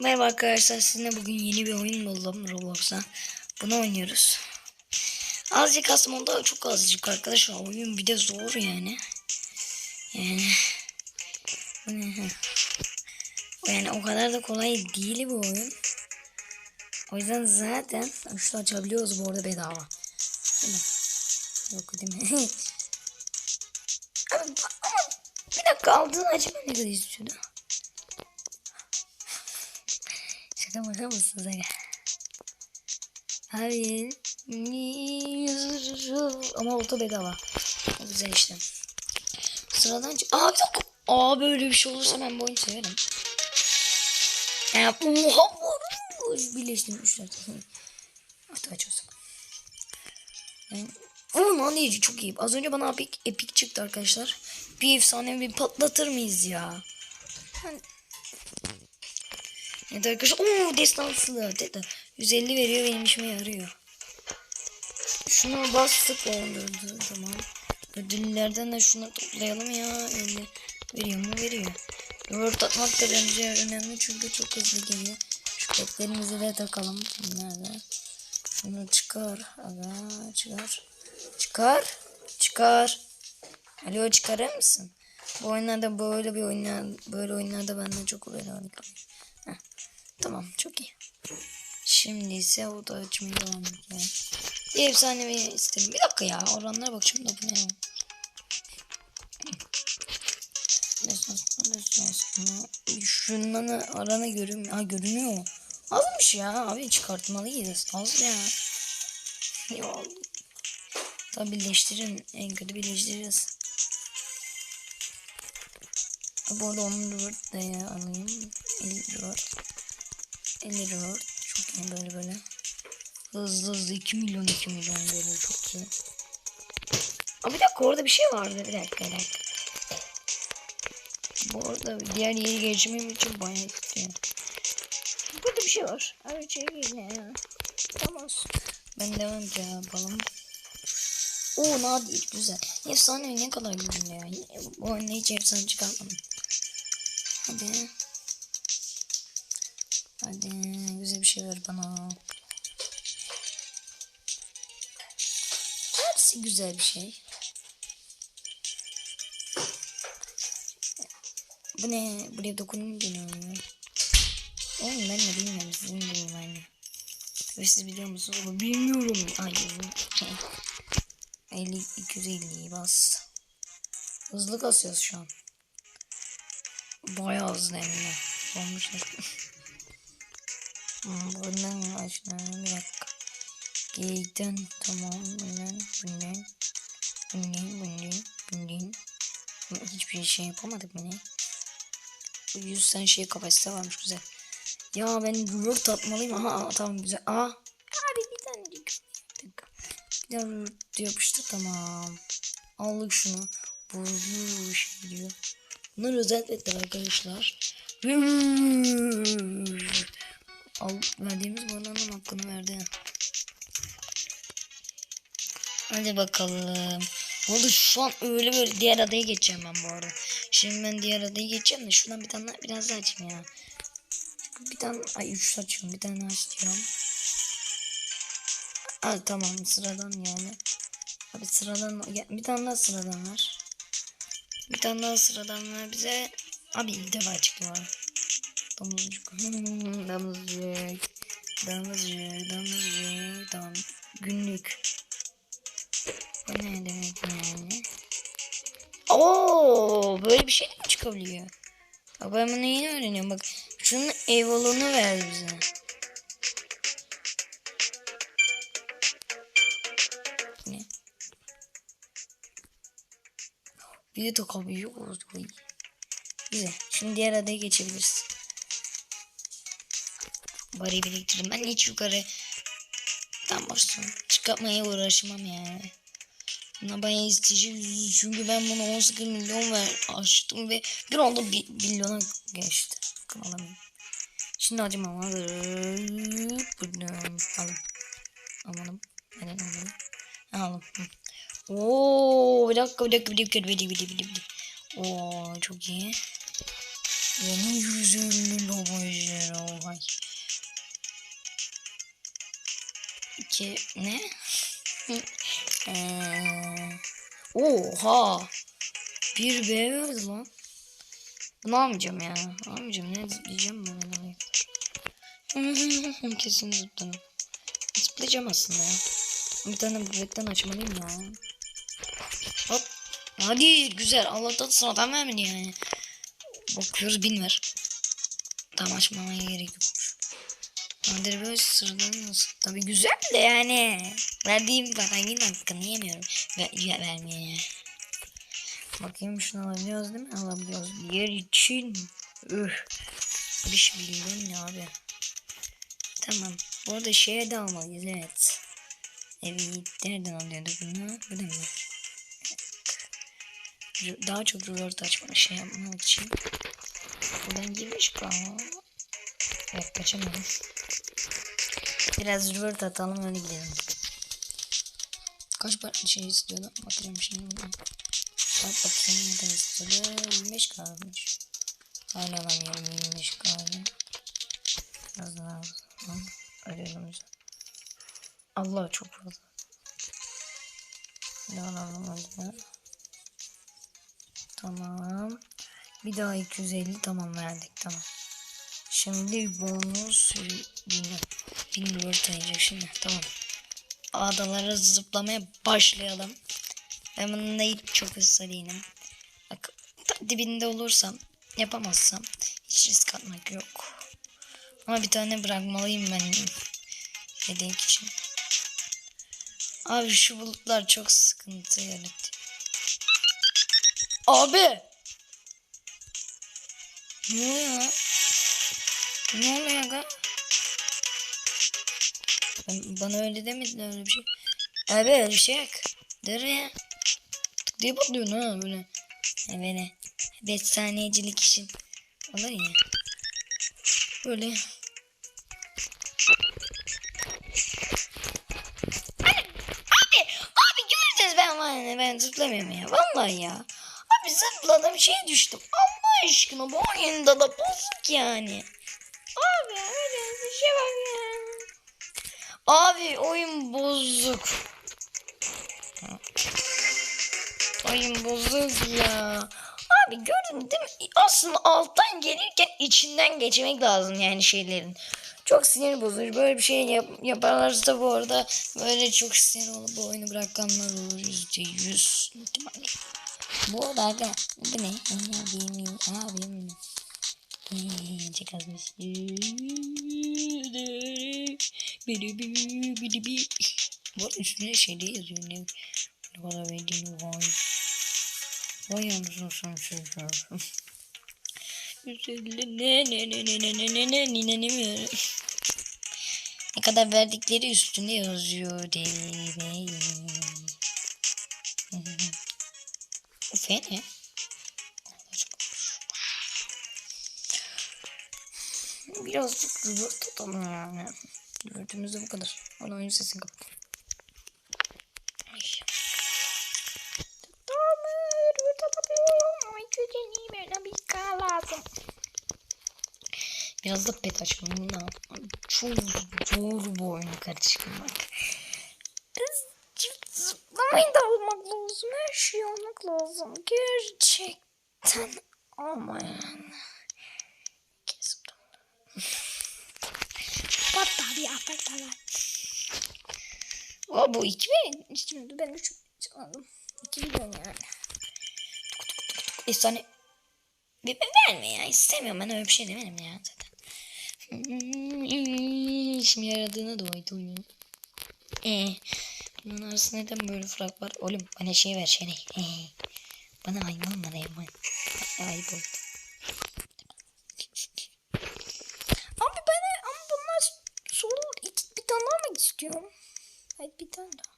Merhaba arkadaşlar sizinle bugün yeni bir oyun buldum Roblox'a. Bunu oynuyoruz. Azıcık aslında da çok azıcık arkadaşlar oyun bir de zor yani. Yani. Yani o kadar da kolay değil bu oyun. O yüzden zaten şunu açabiliyoruz bu arada bedava. Yok değil mi? ama bir dakika aldığını açma ne kadar istiyordu. Şaka maka mısınız aga? Abi ama olta bedava. O güzel işte. Sıradan. Aa bir dakika. Aa böyle bir şey olursa ben bu oyunu severim. Ya oha birleştim üçler. Hadi aç o zaman. Yani, ama lan iyice çok iyi. Az önce bana epic, epic çıktı arkadaşlar. Bir efsane bir patlatır mıyız ya? Yani, Evet arkadaşlar. Ooo destansı. Dede. 150 veriyor benim işime yarıyor. Şunu bastık oldu. Tamam. Ödüllerden de şunu toplayalım ya. 50 veriyor mu? Veriyor. Word atmak da bence önemli çünkü çok hızlı geliyor. Şu petlerimizi de takalım. Bunlar da. Şunu çıkar. Aga çıkar. Çıkar. Çıkar. Alo çıkarır mısın? Bu oyunlarda böyle bir oyunlar böyle oyunlarda benden çok oluyor. Harika. Tamam çok iyi. Şimdi ise o da açmaya devam ediyor. Bir efsane bir istedim. Bir dakika ya oranlara bakacağım da bu ne? Şundan arana görünmüyor. Ha görünüyor. Azmış ya abi çıkartmalıyız. Az ya. Yok. Tabi birleştirin. En kötü birleştiririz. Bu arada 14 de alayım. 54. 54. Çok iyi böyle böyle. Hızlı hızlı 2 milyon 2 milyon böyle çok iyi. Aa, bir dakika orada bir şey vardı. Bir dakika bir dakika. Bu arada diğer yeri geçmem için bayağı istiyor. Burada bir şey var. Abi şey ne ya. Tamam. Ben devam yapalım. Oo nadir güzel. Efsane ne kadar güzel ya. Bu oyunda hiç efsane çıkartmadım. Hadi. Hadi güzel bir şey ver bana. Hepsi güzel bir şey. Bu ne? Buraya ne oluyor? Oğlum ben de bilmiyorum. Sizin bilmiyorum anne. Ve siz biliyor musunuz? Ama bilmiyorum. Ay, şey. 50, 250'yi bas. Hızlı kasıyoruz şu an. Bayağı hızlı hem de. Olmuşlar. Hmm, Buradan açılan bir dakika. Geyikten tamam. Bundan, bundan, bundan, bundan, bundan. Hiçbir şey yapamadık mı ne? 100 tane şey kapasite varmış güzel. Ya ben rüvert atmalıyım. Aha tamam güzel. Aha. Abi bir tane bir tane rüvert yapıştı tamam. Aldık şunu. Buzlu şey diyor. Bunlar özel arkadaşlar. Al, verdiğimiz bananın hakkını verdi. Hadi bakalım. Arada şu an öyle böyle diğer adaya geçeceğim ben bu arada. Şimdi ben diğer adaya geçeceğim de şuradan bir tane daha, biraz daha açayım ya. Bir tane ay üç açıyorum bir tane açacağım. Aa, tamam sıradan yani. Abi sıradan bir tane daha sıradan var. Bir tane daha sıradan var bize. Abi ilk defa çıkıyor. Domuzcuk. Hmm, Domuzcuk. Domuzcuk. Domuzcuk. Tamam. Günlük. Bu ne demek yani? Oo, böyle bir şey mi çıkabiliyor? Bak ben bunu yeni öğreniyorum. Bak şunun evolunu ver bize. Ne? Bir de takabiliyoruz. Güzel. Şimdi diğer adaya geçebiliriz. Bari biriktirdim. Ben hiç yukarı tam başlıyorum. Çıkartmaya uğraşmam yani. Buna bayağı isteyeceğim çünkü ben bunu 18 milyon ver açtım ve bir anda bir milyona geçti. Bakın alamıyorum. Şimdi acım ama buradan alın. Alalım. Hadi alalım. Alalım. Oo bir dakika bir dakika bir dakika bir dakika bir dakika bir çok iyi. Yeni 150 lobo ejderha. İki ne? Eee, Oha. Bir B verdi lan. Bunu almayacağım ya. Almayacağım. Ne zıplayacağım ben oraya. Kesin zıplarım. Zıplayacağım aslında ya. Bir tane bebekten açmalıyım ya. Hop. Hadi güzel. Allah'tan sıradan vermedi yani. Bakıyoruz bin ver. Tam açmamaya gerek yokmuş. Nadir böyle sıradan? Tabii güzel de yani. Verdiğim paranın hakkını yemiyorum. Ve ya, vermeye. Bakayım şunu alabiliyoruz değil mi? Alabiliyoruz. Yer için. Üh. Bir şey bilmiyorum ne abi. Tamam. Bu arada şeye de almalıyız evet. Evet. Nereden alıyorduk bunu? Bu da mı? Daha çok revert açma şey yapmak için. Buradan girmiş kalma. Evet kaçamadım. Biraz revert atalım öyle gidelim. Kaç farklı şey istiyordu? Bakacağım şimdi. buna. Bak bakayım ne kadar istiyordu. 25 kalmış. Hala alamıyorum 25 kaldı. Biraz daha fazla. Arıyorum. Allah çok fazla. Ne alalım hadi. Tamam. Bir daha 250 tamam verdik tamam. Şimdi bonus yine. Bin tanıyacak şimdi tamam. Adalara zıplamaya başlayalım. Ben bununla hiç çok hızlı değilim. Bak dibinde olursam yapamazsam hiç risk atmak yok. Ama bir tane bırakmalıyım ben yedek için. Abi şu bulutlar çok sıkıntı yaratıyor. Abi. Ne oluyor? Ne oluyor Ben, bana öyle demedin öyle bir şey. Abi öyle bir şey yok. Dur ya. Tık diye patlıyorsun ha böyle. Ha, böyle. 5 saniyecilik için. Olur ya. Böyle. Abi, abi gördünüz ben var ben zıplamıyorum ya. Vallahi ya. Abi zıpladım şey düştüm. Allah aşkına bu oyunda da bozuk yani. Abi oyun bozuk. Oyun bozuk ya. Abi gördün değil mi? Aslında alttan gelirken içinden geçmek lazım yani şeylerin. Çok sinir bozucu. Böyle bir şey yap yaparlarsa bu arada böyle çok sinir olup bu oyunu bırakanlar olur. Yüzde yüz. Bu arada aga, bu ne? Abim, abim. Çok azmış. Bu arada üstüne şey de yazıyor. Ne, ne kadar verdiğini vay. Vay anasını sen çocuğum. Üzerinde ne ne ne ne ne ne ne ne ne ne ne ne ne kadar verdikleri üstünde yazıyor değil mi? Bu fe ne? Birazcık rüzgar tutalım yani. Gördüğümüzde bu kadar. Bana oyun sesini kapat. Tamam, tutamıyorum. Ay güzelim, bana bir kahve lazım. Biraz da pet açmam lazım. Çok zor bu oyun kardeşim bak. Zıplamayı da almak lazım. Her şeyi almak lazım. Gerçekten ama yani. Bu iki mi? Şimdi ben üç aldım. İki milyon yani. Tuk tuk tuk tuk. Efsane. Bir verme ya istemiyorum ben öyle bir şey demedim ya zaten. İşime yaradığına doydu oyun. Ee, bunun arasında neden böyle frag var? Oğlum bana şey ver şey. Ee, bana hayvan bana hayvan. Ayıp oldu. Abi ben ama bunlar soru iki, bir tane mı istiyorum? Tane daha.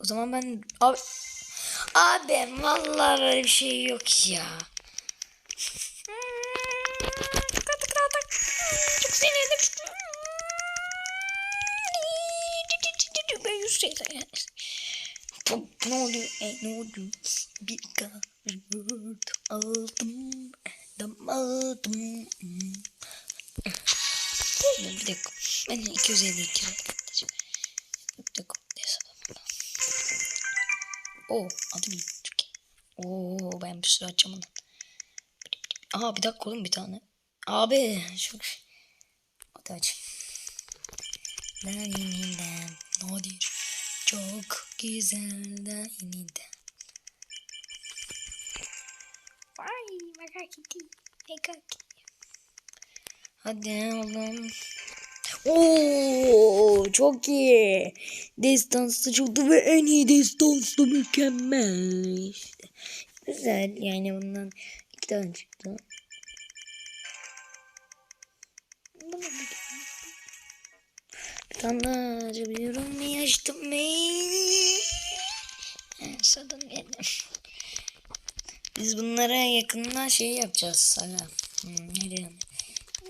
O zaman ben abi abi vallahi öyle bir şey yok ya. Çok sinirli. Ben yüz şeyden yani. Ne oluyor? E, ne oluyor? Bir karvurt aldım. Damadım. Bir dakika. Ben 252 lira Yok Oo adı bir çok iyi. Oo ben bir sürü açacağım onu. Aha bir dakika oğlum bir tane. Abi çok Hadi aç. Ben yeniden nadir. Çok güzel de yeniden. Vay merak ettim. Merak ettim. Hadi oğlum. Oo çok iyi. Destansı çıktı ve en iyi destansı mükemmel işte. Güzel yani bundan iki tane çıktı. Bir tane daha açabiliyorum. Niye açtım ben? Sadım yedim. Biz bunlara yakında şey yapacağız. Sana. Hmm, ne diyorum?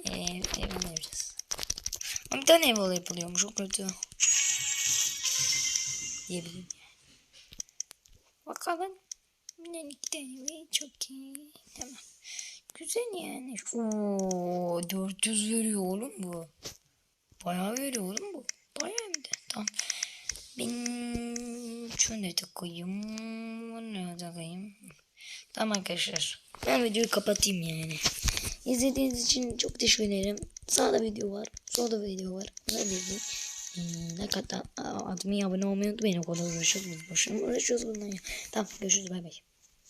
Ee, ev alacağız. Ama bir tane ev ol yapılıyormuş. O kötü. Diyebilirim. Bakalım. Bir iki tane çok iyi. Tamam. Güzel yani. Oo, 400 veriyor oğlum bu. Bayağı veriyor oğlum bu. Bayağı hem de. Tamam. Ben şunu da takayım. Bunu da takayım. Tamam arkadaşlar. Ben videoyu kapatayım yani. İzlediğiniz için çok teşekkür ederim. Sağda video var. Solda video var. Ne kadar atmayı abone olmayı unutmayın. O kadar uğraşıyoruz. Boşuna uğraşıyoruz bundan ya. Tamam görüşürüz. Bay bay.